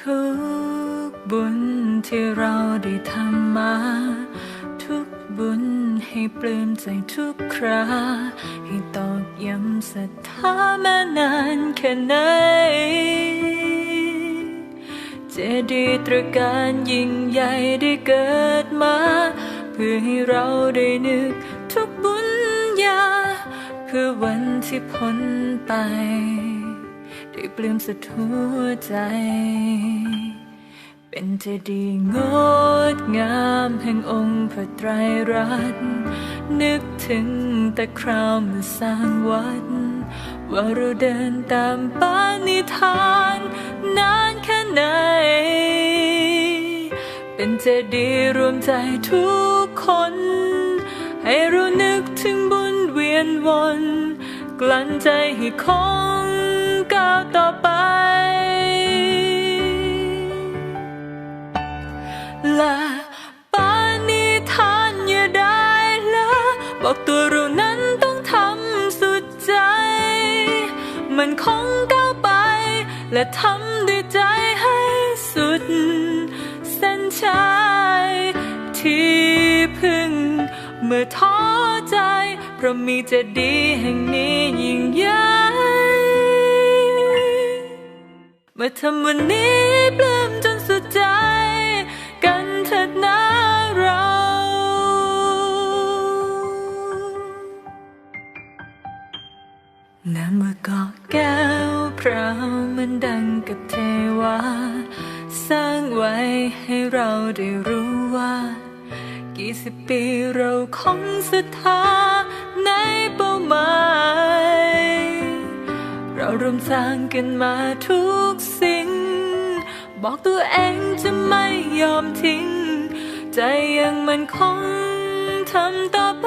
ทุกบุญที่เราได้ทำมา ทุกบุญให้ปลื้มใจทุกครา ให้ตอกย้ำศรัทธามานานแค่ไหนเจดีย์ตระการยิ่งใหญ่ได้เกิดมา เพื่อให้เราได้นึกทุกบุญญา เพื่อวันที่พ้นไป ได้ปลื้มสุดหัวใจ เป็นเจดีย์งดงามแห่งองค์พระไตรรัตน์นึกถึงแต่คราวเมื่อสร้างวัด ว่าเราเดินตามปานิธานนานแค่ไหน เป็นเจดีย์รวมใจทุกคน ให้เรานึกถึงบุญเวียนวนกลั้นใจให้คง บอกตัวเรานั้นต้องทำสุดใจ มันคงก้าวไป และทำด้วยใจให้สุด เส้นชัยที่พึ่ง เมื่อท้อใจ เพราะมีเจะดีแห่งนี้ยิ่งใหญ่เมื่อทำวันนี้ปลื้ม น้ำมือกาะแก้วพราวมันดังกับเทวา สร้างไว้ให้เราได้รู้ว่า กี่สิบปีเราคงศรัทธาในเป้าหมาย เรารวมสร้างกันมาทุกสิ่ง บอกตัวเองจะไม่ยอมทิ้ง ใจยังมันคงทำต่อไป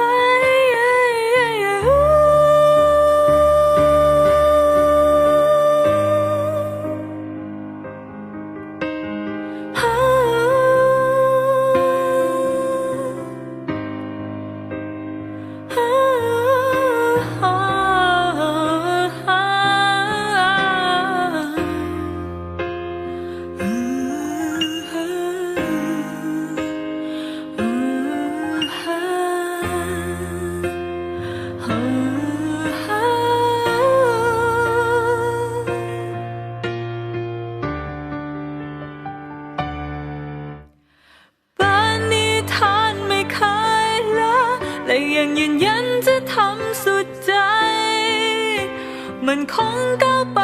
มันคงก้าวไป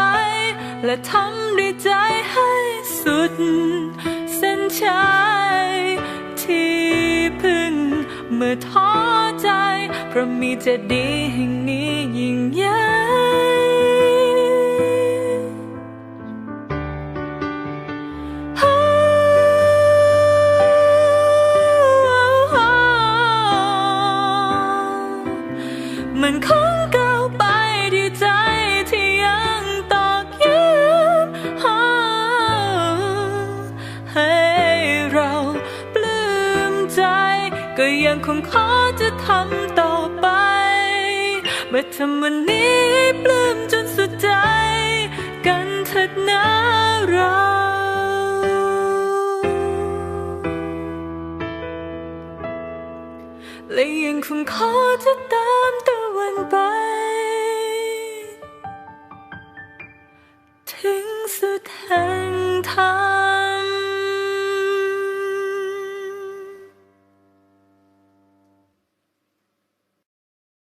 และทำด้วยใจให้สุด เส้นชัยที่พึ่ง เมื่อท้อใจ เพราะมีเจะดีแห่งนี้ยิ่งใหญ่ ยังคงขอจะทำต่อไป เมื่อทำวันนี้ปลื้มจนสุดใจ กันเถิดนะเราและยังคงขอจะตามตะวันไป ถึงสุดแห่งทาง